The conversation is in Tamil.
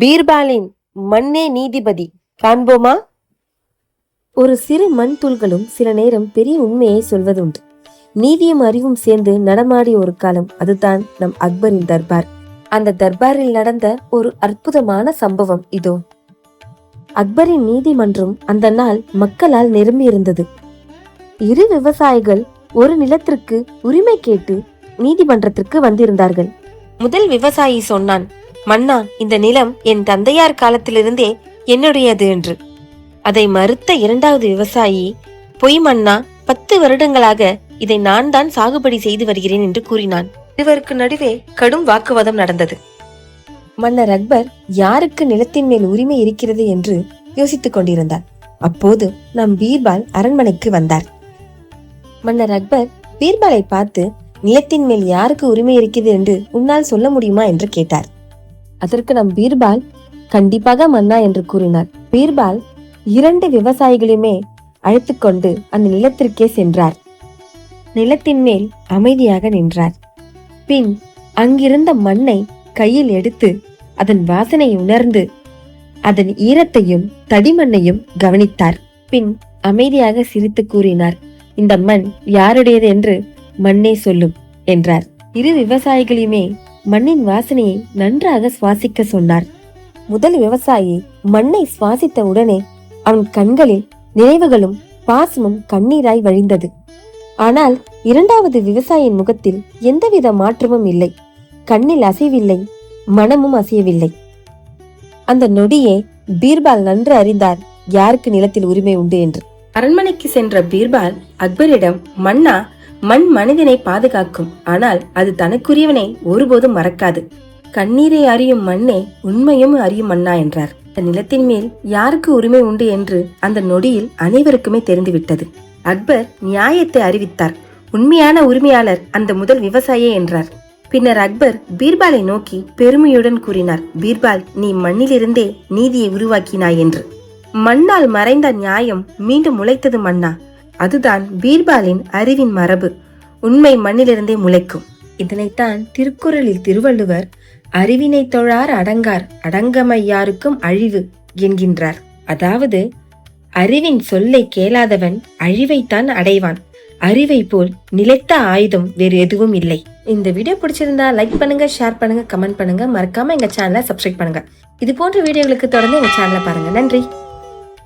பீர்பாலின் மண்ணே நீதிபதி காண்போமா? ஒரு சிறு மண் துள்களும் சில நேரம் பெரிய உண்மையை சொல்வதுண்டு. நீதியும் அறிவும் சேர்ந்து நடமாடிய ஒரு காலம் அதுதான் நம் அக்பரின் தர்பார். அந்த தர்பாரில் நடந்த ஒரு அற்புதமான சம்பவம் இதோ. அக்பரின் நீதிமன்றம் அந்த நாள் மக்களால் நிரம்பியிருந்தது. இரு விவசாயிகள் ஒரு நிலத்திற்கு உரிமை கேட்டு நீதிமன்றத்திற்கு வந்திருந்தார்கள். முதல் விவசாயி சொன்னான் மன்னா இந்த நிலம் என் தந்தையார் காலத்திலிருந்தே என்னுடையது என்று. அதை மறுத்த இரண்டாவது விவசாயி பொய் மன்னா பத்து வருடங்களாக இதை நான் தான் சாகுபடி செய்து வருகிறேன் என்று கூறினான். இருவருக்கு நடுவே கடும் வாக்குவாதம் நடந்தது. மன்னர் அக்பர் யாருக்கு நிலத்தின் மேல் உரிமை இருக்கிறது? என்று யோசித்துக் கொண்டிருந்தார். அப்போது நம் பீர்பால் அரண்மனைக்கு வந்தார். மன்னர் அக்பர் பீர்பாலை பார்த்து நிலத்தின் மேல் யாருக்கு உரிமை இருக்கிறது? என்று உன்னால் சொல்ல முடியுமா? என்று கேட்டார். அதற்கு நம் பீர்பால் கண்டிப்பாக மன்னா என்று கூறினார். பீர்பால் இரண்டு விவசாயிகளையுமே அழைத்துக் கொண்டு அந்த நிலத்திற்கே சென்றார். நிலத்தின் மேல் அமைதியாக நின்றார். பின் அங்கிருந்த மண்ணை கையில் எடுத்து அதன் வாசனை உணர்ந்து அதன் ஈரத்தையும் தடிமண்ணையும் கவனித்தார். பின் அமைதியாக சிரித்து கூறினார் இந்த மண் யாருடையது என்று மண்ணே சொல்லும் என்றார். இரு விவசாயிகளையுமே மண்ணின் வாசனையை நன்றாக சுவாசிக்க சொன்னார். முதல் விவசாயி மண்ணை சுவாசித்த உடனே அவன் கண்களில் நினைவுகளும் பாசமும் கண்ணீராய் வழிந்தது. ஆனால் இரண்டாவது விவசாயியின் முகத்தில் எந்தவித மாற்றமும் இல்லை. கண்ணில் அசைவில்லை மனமும் அசையவில்லை. அந்த நொடியே பீர்பால் நன்று அறிந்தார் யாருக்கு நிலத்தில் உரிமை உண்டு? என்று. அரண்மனைக்கு சென்ற பீர்பால் அக்பரிடம் மன்னா மண் மனிதனை பாதுகாக்கும். ஆனால் அது தனக்குரியவனை ஒருபோதும் மறக்காது. கண்ணீரை அறியும் மண்ணே உண்மையும் அறியும் மன்னா என்றார். அந்த நிலத்தின் மேல் யாருக்கு உரிமை உண்டு என்று அந்த நொடியில் அனைவருக்குமே தெரிந்துவிட்டது. அக்பர் நியாயத்தை அறிவித்தார். உண்மையான உரிமையாளர் அந்த முதல் விவசாயி என்றார். பின்னர் அக்பர் பீர்பாலை நோக்கி பெருமையுடன் கூறினார். பீர்பால் நீ மண்ணிலிருந்தே நீதியை உருவாக்கினாய் என்று. மண்ணால் மறைந்த நியாயம் மீண்டும் முளைத்தது மன்னா அதுதான் பீர்பாலின் அறிவின் மரபு. உண்மை மண்ணிலிருந்தே முளைக்கும். இதனைத்தான் திருக்குறளில் திருவள்ளுவர் அறிவினை தொழார் அடங்கார் அடங்கமையாருக்கும் அழிவு என்கின்றார். அதாவது அறிவின் சொல்லை கேளாதவன் அழிவைத்தான் அடைவான். அறிவை போல் நிலைத்த ஆயுதம் வேறு எதுவும் இல்லை. இந்த வீடியோ பிடிச்சிருந்தா லைக் பண்ணுங்க ஷேர் பண்ணுங்க கமெண்ட் பண்ணுங்க. மறக்காம எங்க சேனலை சப்ஸ்கிரைப் பண்ணுங்க. இது போன்ற வீடியோகளுக்கு தொடர்ந்து எங்க சேனலை பாருங்க. நன்றி.